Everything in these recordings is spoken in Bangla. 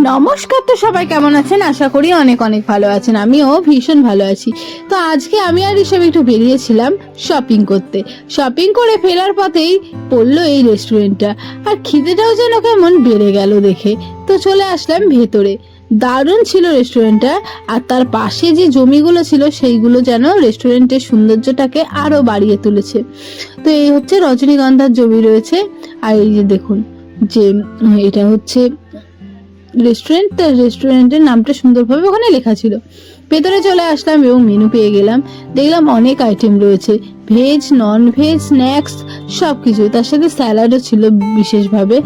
নমস্কার তো সবাই, কেমন আছেন? আশা করি অনেক অনেক ভালো আছেন। আমিও ভীষণ ভালো আছি। তো আজকে আমি আর হিসেবে একটু বেরিয়েছিলাম শপিং করতে। শপিং করে ফেরার পথেই পড়ল এই রেস্টুরেন্টটা আর খিদেটাও যেন কেমন বেড়ে গেল দেখে। তো চলে আসলাম ভেতরে। দারুণ ছিল রেস্টুরেন্টটা আর তার পাশে যে জমিগুলো ছিল, সেইগুলো যেন রেস্টুরেন্টের সৌন্দর্যটাকে আরও বাড়িয়ে তুলেছে। তো এই হচ্ছে রজনীগন্ধার জমি রয়েছে। আর এই যে দেখুন, যে, এটা হচ্ছে রেস্টুরেন্ট তার রেস্টুরেন্টের নামটা সুন্দরভাবে ওখানে লেখা ছিল। ভেতরে চলে আসলাম এবং মেনু পেয়ে গেলাম। দেখলাম অনেক আইটেম রয়েছে। ভেজ নন ভেজ স্ন্যাক্স সব কিছু তার সাথে স্যালাডও ছিল বিশেষভাবে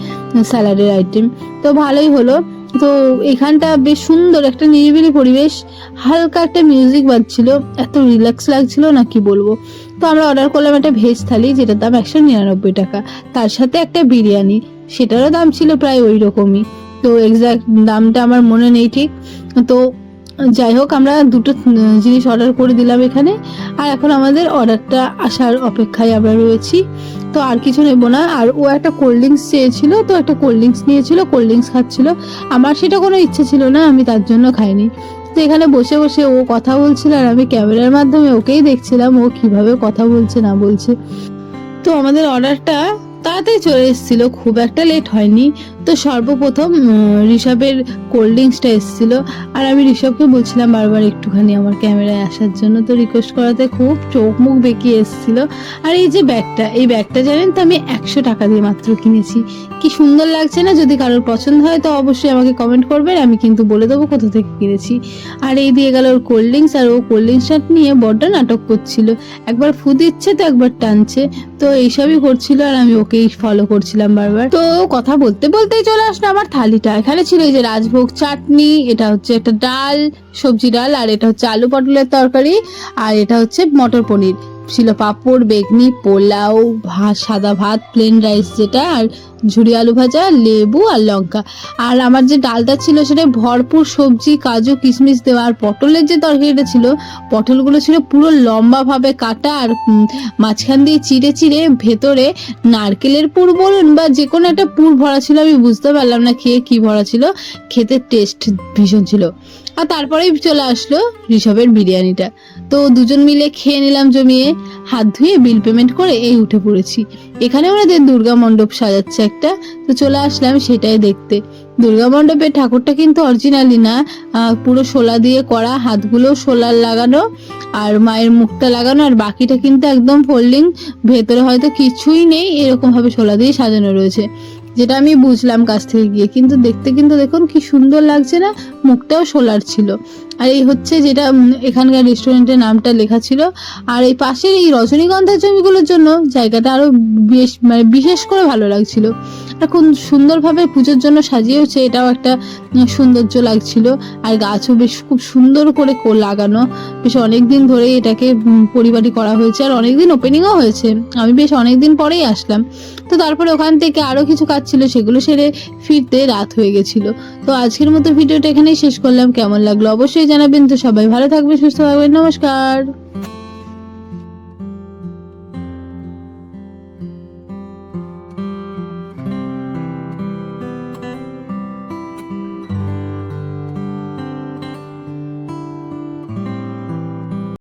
স্যালাডের আইটেম তো ভালোই হলো। তো এখানটা বেশ সুন্দর একটা নিরিবিলি পরিবেশ। হালকা একটা মিউজিক বাজছিল। এত রিল্যাক্স লাগছিল না কি বলব। তো আমরা অর্ডার করলাম একটা ভেজ থালি, যেটার দাম একশো নিরানব্বই টাকা। তার সাথে একটা বিরিয়ানি। সেটারও দাম ছিল প্রায় ওই রকমই তো এক্সাক্ট দামটা আমার মনে নেই ঠিক। তো যাই হোক, আমরা দুটো জিনিস অর্ডার করে দিলাম এখানে। আর এখন আমাদের অর্ডারটা আসার অপেক্ষায় আমরা রয়েছি। তো আর কিছু নেব না। আর ও একটা কোল্ড ড্রিঙ্কস চেয়েছিল, তো একটা কোল্ড ড্রিঙ্কস নিয়েছিল কোল্ড ড্রিঙ্কস খাচ্ছিল। আমার সেটা কোনো ইচ্ছে ছিল না, আমি তার জন্য খাইনি। তো এখানে বসে বসে ও কথা বলছিল, আর আমি ক্যামেরার মাধ্যমে ওকেই দেখছিলাম, ও কীভাবে কথা বলছে, না বলছে। তো আমাদের অর্ডারটা তাড়াতাড়ি চলে এসেছিল, খুব একটা লেট হয়নি। তো সর্বপ্রথম ঋষভের কোল্ড ড্রিঙ্কসটা এসেছিল। আর আমি ঋষভকে বলছিলাম বারবার একটুখানি আমার ক্যামেরায় আসার জন্য। তো রিকোয়েস্ট করাতে খুব চোখ মুখ বেঁকিয়ে এসেছিল। আর এই যে ব্যাগটা, এই ব্যাগটা জানেন তো, আমি একশো টাকা দিয়ে মাত্র কিনেছি। কি সুন্দর লাগছে না? যদি কারোর পছন্দ হয়, তো অবশ্যই আমাকে কমেন্ট করবেন। আমি কিন্তু বলে দেবো কোথা থেকে কিনেছি। আর এই দিয়ে গেল ওর কোল্ড ড্রিঙ্কস আর ও কোল্ড ড্রিঙ্কসটা নিয়ে বড্ড নাটক করছিল। একবার ফু দিচ্ছে তো একবার টানছে। তো এইসবই করছিল আর আমি ওকেই ফলো করছিলাম বারবার। তো কথা বলতে বলতে বলতেই চলে আসলো আমার থালিটা। এখানে ছিল এই যে রাজভোগ চাটনি, এটা হচ্ছে একটা ডাল, সবজি ডাল, আর এটা হচ্ছে আলু পটলের তরকারি, আর এটা হচ্ছে মটর পনির। ছিল পাঁপড়, বেগনি, পোলাও ভাত সাদা ভাত প্লেন রাইস যেটা, আর ঝুরি আলু ভাজা, লেবু আর লঙ্কা। আর আমার যে ডালটা ছিল সেটা ভরপুর সবজি, কাজু, কিশমিশ দেওয়া আর পটলের যে তরকারিটা ছিল, পটলগুলো ছিল পুরো লম্বাভাবে কাটা আর মাঝখান দিয়ে চিড়ে চিড়ে ভেতরে নারকেলের পুর বলুন বা যে কোনো একটা পুর ভরা ছিল, আমি বুঝতে পারলাম না খেয়ে কি ভরা ছিল। খেতে টেস্ট ভীষণ ছিল। আর তারপরেই চলে আসলো ঋষভের বিরিয়ানিটা। তো দুজন মিলে খেয়ে নিলাম জমিয়ে, হাত ধুয়ে বিল পেমেন্ট করে এই উঠে পড়েছি। এখানে ওনাদের দুর্গা মণ্ডপ সাজাচ্ছে একটা, তো চলে আসলাম সেটাই দেখতে। দুর্গা মণ্ডপের ঠাকুরটা কিন্তু অরিজিনালি না পুরো শোলা দিয়ে করা, হাতগুলো শোলার লাগানো, আর মায়ের মুখটা লাগানো, আর বাকিটা কিন্তু একদম ফোল্ডিং ভেতরে হয়তো কিছুই নেই এরকম ভাবে শোলা দিয়ে সাজানো রয়েছে। যেটা আমি বুঝলাম কাছ থেকে গিয়ে, কিন্তু দেখতে কিন্তু দেখুন কি সুন্দর লাগছে না, মুখটাও সোলার ছিল। আর এই হচ্ছে যেটা এখানকার রেস্টুরেন্টের নামটা লেখা ছিল। আর এই পাশের এই রজনীগন্ধার জমিগুলোর জন্য জায়গাটা আরও বেশ মানে বিশেষ করে ভালো লাগছিল। এখন সুন্দরভাবে পুজোর জন্য সাজিয়েছে এটাও একটা সৌন্দর্য লাগছিল। আর গাছও বেশ খুব সুন্দর করে লাগানো। বেশ অনেক দিন ধরেই এটাকে পরিবারই করা হয়েছে, আর অনেকদিন ওপেনিংও হয়েছে। আমি বেশ অনেকদিন পরেই আসলাম। তো তারপরে ওখান থেকে আরও কিছু কাজ ছিল, সেগুলো সেরে ফিরতে রাত হয়ে গেছিল। তো আজকের মতো ভিডিওটা এখানেই শেষ করলাম। কেমন লাগল অবশ্যই জানাবেন। তো সবাই ভালো থাকবে সুস্থ থাকবেন। নমস্কার।